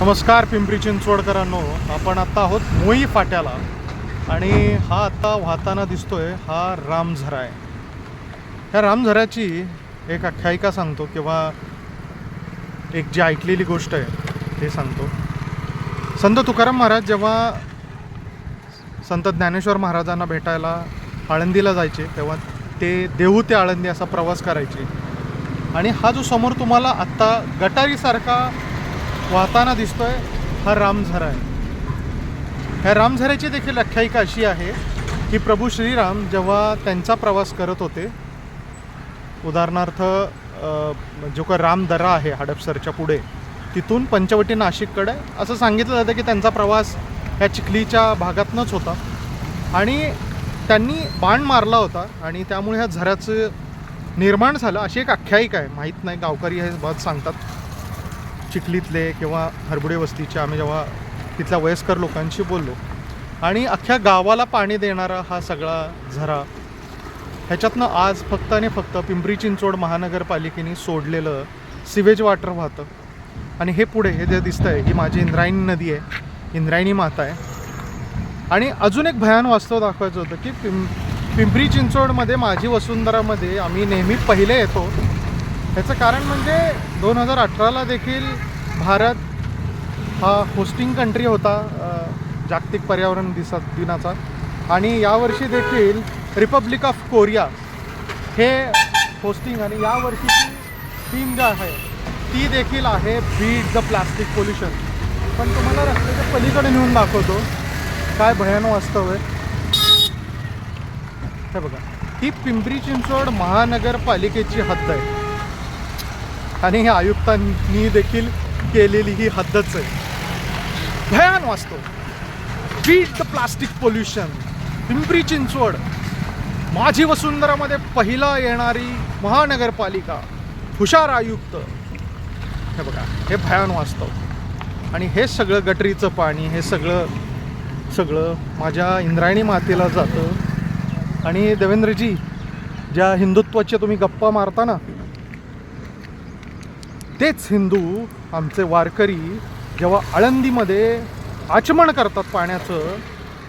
नमस्कार पिंपरी चिंचवडकरांनो. आपण आता आहोत मोई फाट्याला. आणि हा आत्ता वाहताना दिसतोय हा रामझरा आहे. ह्या रामझऱ्याची एक आख्यायिका सांगतो किंवा एक जी ऐकलेली गोष्ट आहे ते सांगतो. संत तुकाराम महाराज जेव्हा संत ज्ञानेश्वर महाराजांना भेटायला आळंदीला जायचे तेव्हा ते देहू ते आळंदी असा प्रवास करायचे. आणि हा जो समोर तुम्हाला आत्ता गटारीसारखा वाहताना दिसतोय हा रामझरा आहे. ह्या रामझऱ्याची देखील आख्यायिका अशी आहे की प्रभू श्रीराम जेव्हा त्यांचा प्रवास करत होते उदाहरणार्थ जो का रामदरा आहे हडपसरच्या पुढे तिथून पंचवटी नाशिककडे असं सांगितलं जातं की त्यांचा प्रवास ह्या चिखलीच्या भागातनंच होता. आणि त्यांनी बाण मारला होता आणि त्यामुळे ह्या झऱ्याचं निर्माण झालं अशी एक आख्यायिका आहे. माहीत नाही गावकरी हे बात सांगतात. चिखलीतले किंवा हरबुडे वस्तीचे आम्ही जेव्हा तिथल्या वयस्कर लोकांशी बोललो. आणि अख्ख्या गावाला पाणी देणारा हा सगळा झरा ह्याच्यातनं आज फक्त आणि फक्त पिंपरी चिंचवड महानगरपालिकेने सोडलेलं सिवेज वॉटर वाहतं. आणि हे पुढे हे जे दिसतं आहे ही माझी इंद्रायणी नदी आहे इंद्रायणी माता आहे. आणि अजून एक भयान वास्तव दाखवायचं होतं की पिं पिंपरी चिंचवडमध्ये माझी वसुंधरामध्ये आम्ही नेहमी पहिले येतो. त्याचं कारण म्हणजे दोन हजार अठराला देखील भारत हा होस्टिंग कंट्री होता जागतिक पर्यावरण दिसा दिनाचा. आणि यावर्षी देखील रिपब्लिक ऑफ कोरिया हे होस्टिंग आणि यावर्षीची थीम जी आहे ती देखील आहे बीट द प्लास्टिक पोल्युशन पण तुम्हाला रस्त्याच्या पलीकडे नेऊन दाखवतो. काय भयानक वास्तव आहे. हे बघा ही पिंपरी चिंचवड महानगरपालिकेची हद्द आहे. आणि हे आयुक्तांनी देखील केलेली ही हद्दच आहे. भयान वाचतो. Beat the plastic pollution Pimpri Chinchwad. माझी वसुंधरामध्ये पहिला येणारी महानगरपालिका हुशार आयुक्त. हे बघा हे भयान वास्तव आणि हे सगळं गटरीचं पाणी हे सगळं सगळं माझ्या इंद्रायणी मातेला जातं. आणि देवेंद्रजी ज्या हिंदुत्वाच्या तुम्ही गप्पा मारता ना तेच हिंदू आमचे वारकरी जेव्हा आळंदीमध्ये आचमन करतात पाण्याचं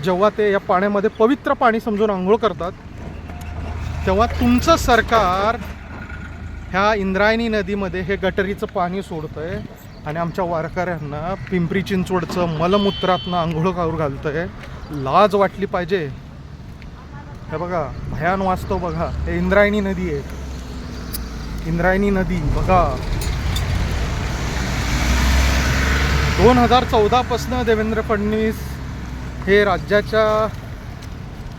जेव्हा ते या पाण्यामध्ये पवित्र पाणी समजून आंघोळ करतात तेव्हा तुमचं सरकार ह्या इंद्रायणी नदीमध्ये हे गटरीचं पाणी सोडतं आहे आणि आमच्या वारकऱ्यांना पिंपरी चिंचवडचं मलमूत्रातनं आंघोळ करू आहे लाज वाटली पाहिजे. हे बघा भयान वाचतो बघा. हे इंद्रायणी नदी आहे. इंद्रायणी नदी बघा. दोन हजार चौदापासनं देवेंद्र फडणवीस हे राज्याच्या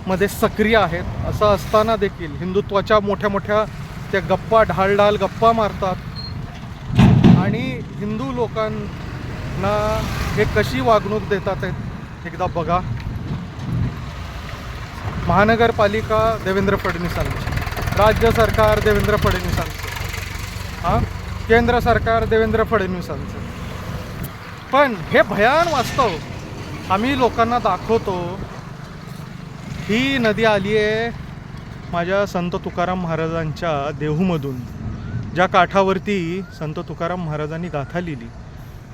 मध्ये सक्रिय आहेत असं असताना देखील हिंदुत्वाच्या मोठ्या मोठ्या त्या गप्पा ढालढाल गप्पा मारतात. आणि हिंदू लोकांना हे कशी वागणूक देतात आहेत एकदा बघा. महानगरपालिका देवेंद्र फडणवीसांची राज्य सरकार देवेंद्र फडणवीसांचं हां? केंद्र सरकार देवेंद्र फडणवीसांचं. पण हे भयान वास्तव आम्ही लोकांना दाखवतो. ही नदी आली आहे माझ्या संत तुकाराम महाराजांच्या देहूमधून ज्या काठावरती संत तुकाराम महाराजांनी गाथा लिहिली.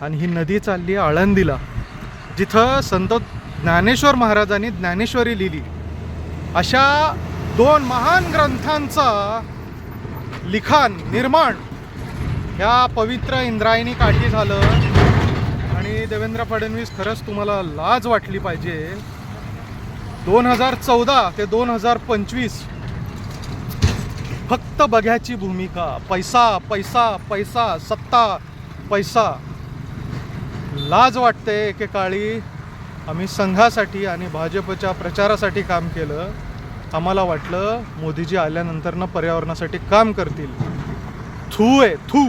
आणि ही नदी चालली आहे आळंदीला जिथं संत ज्ञानेश्वर महाराजांनी ज्ञानेश्वरी लिहिली. अशा दोन महान ग्रंथांचा लिखाण निर्माण ह्या पवित्र इंद्रायणी काठी झालं. आणि देवेंद्र फडणवीस खरंच तुम्हाला लाज वाटली पाहिजे. दोन हजार चौदा ते दोन हजार पंचवीस फक्त बघ्याची भूमिका. पैसा पैसा पैसा सत्ता पैसा. लाज वाटते एकेकाळी आम्ही संघासाठी आणि भाजपच्या प्रचारासाठी काम केलं. आम्हाला वाटलं मोदीजी आल्यानंतरनं पर्यावरणासाठी काम करतील. थू आहे थू.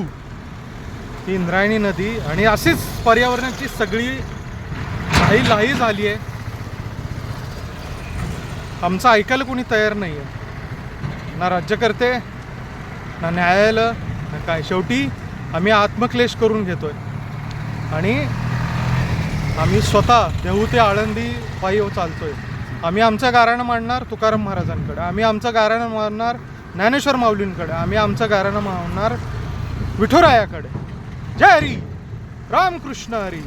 ही इंद्रायणी नदी आणि अशीच पर्यावरणाची सगळी लाही लाही झाली आहे. आमचं ऐकायला कोणी तयार नाही आहे ना राज्यकर्ते ना न्यायालय ना काय. शेवटी आम्ही आत्मक्लेश करून घेतो आहे आणि आम्ही स्वतः देऊ ते आळंदी पायी चालतोय. आम्ही आमचं गाराणं मांडणार तुकाराम महाराजांकडे. आम्ही आमचं गाराणं मांडणार ज्ञानेश्वर माऊलींकडे. आम्ही आमचं गाराणं मांडणार विठुरायाकडे. जय हरी रामकृष्ण हरी